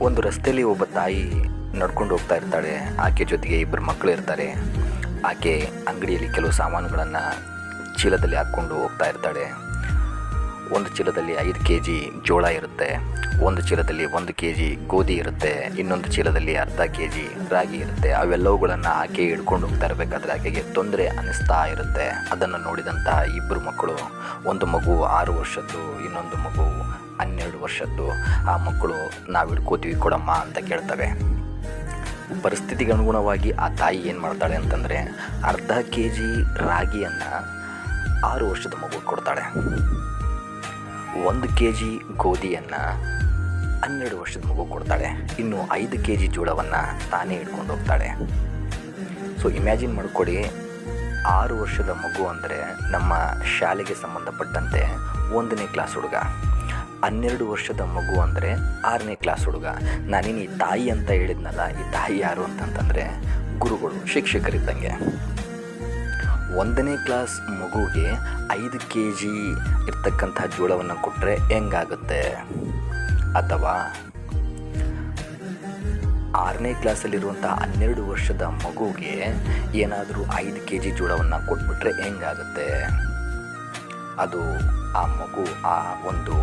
ಒಂದು ರಸ್ತೆಯಲ್ಲಿ ಒಬ್ಬ ತಾಯಿ ನಡ್ಕೊಂಡು ಹೋಗ್ತಾ ಇರ್ತಾಳೆ. ಆಕೆ ಜೊತೆಗೆ ಇಬ್ಬರು ಮಕ್ಕಳು ಇರ್ತಾರೆ. ಆಕೆ ಅಂಗಡಿಯಲ್ಲಿ ಕೆಲವು ಸಾಮಾನುಗಳನ್ನು ಚೀಲದಲ್ಲಿ ಹಾಕ್ಕೊಂಡು ಹೋಗ್ತಾ ಇರ್ತಾಳೆ. ಒಂದು ಚೀಲದಲ್ಲಿ ಐದು ಕೆ ಜಿ ಜೋಳ ಇರುತ್ತೆ. ಒಂದು ಚೀಲದಲ್ಲಿ ಒಂದು ಕೆ ಜಿ ಗೋಧಿ ಇರುತ್ತೆ, ಇನ್ನೊಂದು ಚೀಲದಲ್ಲಿ ಅರ್ಧ ಕೆ ಜಿ ರಾಗಿ ಇರುತ್ತೆ. ಅವೆಲ್ಲವುಗಳನ್ನು ಆಕೆ ಹಿಡ್ಕೊಂಡು ಹೋಗ್ತಾ ಇರಬೇಕಾದ್ರೆ ಆಕೆಗೆ ತೊಂದರೆ ಅನಿಸ್ತಾ ಇರುತ್ತೆ. ಅದನ್ನು ನೋಡಿದಂತಹ ಇಬ್ಬರು ಮಕ್ಕಳು, ಒಂದು ಮಗು ಆರು ವರ್ಷದ್ದು, ಇನ್ನೊಂದು ಮಗು ಹನ್ನೆರಡು ವರ್ಷದ್ದು, ಆ ಮಕ್ಕಳು ನಾವು ಹಿಡ್ಕೋತೀವಿ ಕೊಡಮ್ಮ ಅಂತ ಕೇಳ್ತವೆ. ಪರಿಸ್ಥಿತಿಗೆ ಅನುಗುಣವಾಗಿ ಆ ತಾಯಿ ಏನು ಮಾಡ್ತಾಳೆ ಅಂತಂದರೆ, ಅರ್ಧ ಕೆ ಜಿ ರಾಗಿಯನ್ನು ಆರು ವರ್ಷದ ಮಗು ಕೊಡ್ತಾಳೆ. ಒಂದು ಕೆ ಜಿ ಗೋಧಿಯನ್ನು ಹನ್ನೆರಡು ವರ್ಷದ ಮಗು ಕೊಡ್ತಾಳೆ. ಇನ್ನು ಐದು ಕೆ ಜಿ ಜೋಳವನ್ನು ತಾನೇ ಇಟ್ಕೊಂಡು ಹೋಗ್ತಾಳೆ. ಸೊ ಇಮ್ಯಾಜಿನ್ ಮಾಡಿಕೊಡಿ, ಆರು ವರ್ಷದ ಮಗು ಅಂದರೆ ನಮ್ಮ ಶಾಲೆಗೆ ಸಂಬಂಧಪಟ್ಟಂತೆ ಒಂದನೇ ಕ್ಲಾಸ್ ಹುಡುಗ. ಹನ್ನೆರಡು ವರ್ಷದ ಮಗು ಅಂದರೆ ಆರನೇ ಕ್ಲಾಸ್ ಹುಡುಗ. ನಾನೇನು ಈ ತಾಯಿ ಅಂತ ಹೇಳಿದ್ನಲ್ಲ, ಈ ತಾಯಿ ಯಾರು ಅಂತಂತಂದರೆ ಗುರುಗಳು, ಶಿಕ್ಷಕರಿದ್ದಂಗೆ. ಒಂದನೇ ಕ್ಲಾಸ್ ಮಗುಗೆ ಐದು ಕೆ ಜಿ ಇರ್ತಕ್ಕಂಥ ಜೋಳವನ್ನು ಕೊಟ್ಟರೆ ಹೆಂಗಾಗುತ್ತೆ? ಅಥವಾ ಆರನೇ ಕ್ಲಾಸಲ್ಲಿರುವಂಥ ಹನ್ನೆರಡು ವರ್ಷದ ಮಗುಗೆ ಏನಾದರೂ ಐದು ಕೆ ಜಿ ಜೋಳವನ್ನು ಕೊಟ್ಬಿಟ್ರೆ ಹೆಂಗಾಗುತ್ತೆ? ಅದು ಆ ಮಗು ಆ ಒಂದು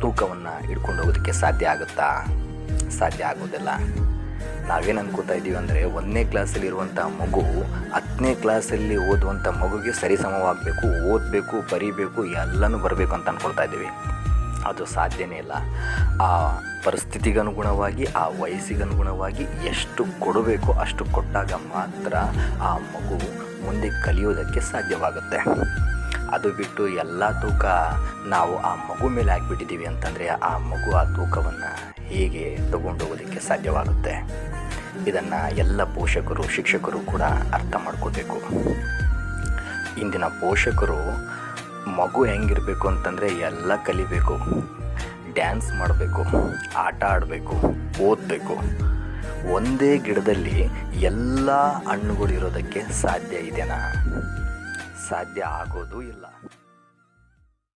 ತೂಕವನ್ನು ಹಿಡ್ಕೊಂಡು ಹೋಗೋದಕ್ಕೆ ಸಾಧ್ಯ ಆಗುತ್ತಾ? ಸಾಧ್ಯ ಆಗೋದಿಲ್ಲ. ನಾವೇನು ಅನ್ಕೋತಾ ಇದ್ದೀವಿ ಅಂದರೆ ಒಂದನೇ ಕ್ಲಾಸಲ್ಲಿರುವಂಥ ಮಗು ಹತ್ತನೇ ಕ್ಲಾಸಲ್ಲಿ ಓದುವಂಥ ಮಗುಗೆ ಸರಿಸಮವಾಗಬೇಕು, ಓದಬೇಕು, ಬರೀಬೇಕು, ಎಲ್ಲನೂ ಬರಬೇಕು ಅಂತ ಅಂದ್ಕೊಳ್ತಾ ಇದ್ದೀವಿ. ಅದು ಸಾಧ್ಯನೇ ಇಲ್ಲ. ಆ ಪರಿಸ್ಥಿತಿಗನುಗುಣವಾಗಿ, ಆ ವಯಸ್ಸಿಗನುಗುಣವಾಗಿ ಎಷ್ಟು ಕೊಡಬೇಕು ಅಷ್ಟು ಕೊಟ್ಟಾಗ ಮಾತ್ರ ಆ ಮಗು ಮುಂದೆ ಕಲಿಯೋದಕ್ಕೆ ಸಾಧ್ಯವಾಗುತ್ತೆ. ಅದು ಬಿಟ್ಟು ಎಲ್ಲ ತೂಕ ನಾವು ಆ ಮಗು ಮೇಲೆ ಹಾಕ್ಬಿಟ್ಟಿದ್ದೀವಿ ಅಂತಂದರೆ ಆ ಮಗು ಆ ತೂಕವನ್ನು ಹೇಗೆ ತಗೊಂಡು ಹೋಗೋದಕ್ಕೆ ಸಾಧ್ಯವಾಗುತ್ತೆ. ಇದನ್ನು ಎಲ್ಲ ಪೋಷಕರು, ಶಿಕ್ಷಕರು ಕೂಡ ಅರ್ಥ ಮಾಡ್ಕೋಬೇಕು ಇಂದಿನ ಪೋಷಕರು ಮಗು ಹೆಂಗಿರಬೇಕು ಅಂತಂದರೆ ಎಲ್ಲ ಕಲಿಬೇಕು. ಡ್ಯಾನ್ಸ್ ಮಾಡಬೇಕು, ಆಟ ಆಡಬೇಕು, ಓದಬೇಕು. ಒಂದೇ ಗಿಡದಲ್ಲಿ ಎಲ್ಲ ಹಣ್ಣುಗಳು ಇರೋದಕ್ಕೆ ಸಾಧ್ಯ ಇದೆನಾ? ಸಾಧ್ಯ ಆಗೋದು ಇಲ್ಲ.